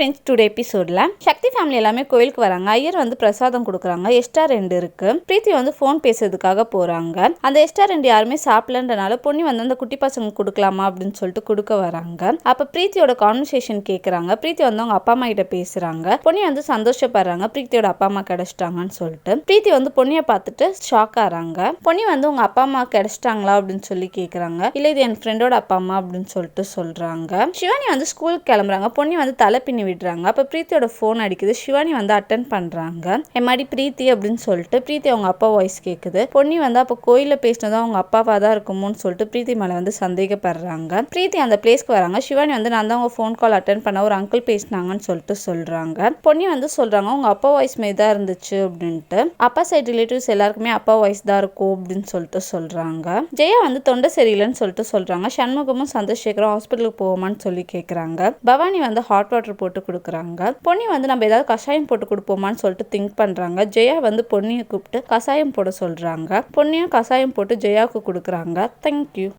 Friends today எபிசோடில் சக்தி family எல்லாமே கோயிலுக்கு வராங்க. ஐயர் வந்து பிரசாதம் கொடுக்குறாங்க. எஸ்டா ரெண்டு இருக்கு. பிரீத்தி வந்து ஃபோன் பேசுறதுக்காக போறாங்க. அந்த எஸ்டா ரெண்டு யாருமே சாப்பிடலன்றனால பொண்ணி வந்து அந்த குட்டி பசங்க கொடுக்கலாமா அப்படின்னு சொல்லிட்டு கொடுக்க வராங்க. அப்ப பிரீத்தியோட கான்வர்சேஷன் கேட்குறாங்க பிரீத்தி வந்து அவங்க அப்பா அம்மா கிட்ட பேசுறாங்க. பொண்ணி வந்து சந்தோஷப்படுறாங்க. பிரீத்தியோட அப்பா அம்மா கிடைச்சிட்டாங்கன்னு சொல்லிட்டு. பிரீத்தி வந்து பொண்ணியை பார்த்துட்டு ஷாக் ஆறாங்க. பொண்ணி வந்து உங்க அப்பா அம்மா கிடைச்சிட்டாங்களா அப்படின்னு சொல்லி கேக்குறாங்க. இல்ல இது என் ஃப்ரெண்டோட அப்பா அம்மா அப்படின்னு சொல்லிட்டு சொல்றாங்க. சிவானி வந்து ஸ்கூலுக்கு கிளம்புறாங்க. பொண்ணி வந்து தலை பின்னி விடுறாங்க. அப்போ பிரீத்தியோட ஃபோன் அடிக்குது. சிவானி வந்து அட்டன் பண்ணுறாங்க எம்மாடி பிரீத்தி அப்படின்னு சொல்லிட்டு பிரீத்தி அவங்க அப்பா வாய்ஸ் கேட்குது பொன்னி வந்து அப்போ கோயிலில் பேசினதும் அவங்க அப்பாவாக தான் இருக்குமோன்னு சொல்லிட்டு பிரீத்தி மேலே வந்து சந்தேகப்படுறாங்க. பிரீத்தி அந்த பிளேஸ்க்கு வராங்க. சிவானி வந்து நான் தான் அவங்க ஃபோன் கால் அட்டன் பண்ண ஒரு அங்கிள் பேசினாங்கன்னு சொல்லிட்டு சொல்கிறாங்க பொன்னி வந்து சொல்கிறாங்க அவங்க அப்பா வாய்ஸ் மாரி தான் இருந்துச்சு அப்படின்ட்டு. அப்பா சைடு ரிலேட்டிவ்ஸ் எல்லாருக்குமே அப்பா வாய்ஸ் தான் இருக்கும் அப்படின்னு சொல்லிட்டு சொல்கிறாங்க ஜெயா வந்து தொண்டை சரியில்லைன்னு சொல்லிட்டு சொல்கிறாங்க சண்முகமும் சந்திரசேகரும் ஹாஸ்பிட்டலுக்கு போவோமான்னு சொல்லி கேட்குறாங்க பவானி வந்து ஹாட் வாட்டர் போட்டு கொடுக்குறாங்க. பொன்னி வந்து நம்ம ஏதாவது கஷாயம் போட்டு கொடுப்போமான்னு சொல்லிட்டு திங்க் பண்ணுறாங்க ஜெயா வந்து பொன்னியை கூப்பிட்டு கஷாயம் போட சொல்கிறாங்க பொன்னியும் கஷாயம் போட்டு ஜெயாவுக்கு கொடுக்குறாங்க. தேங்க்யூ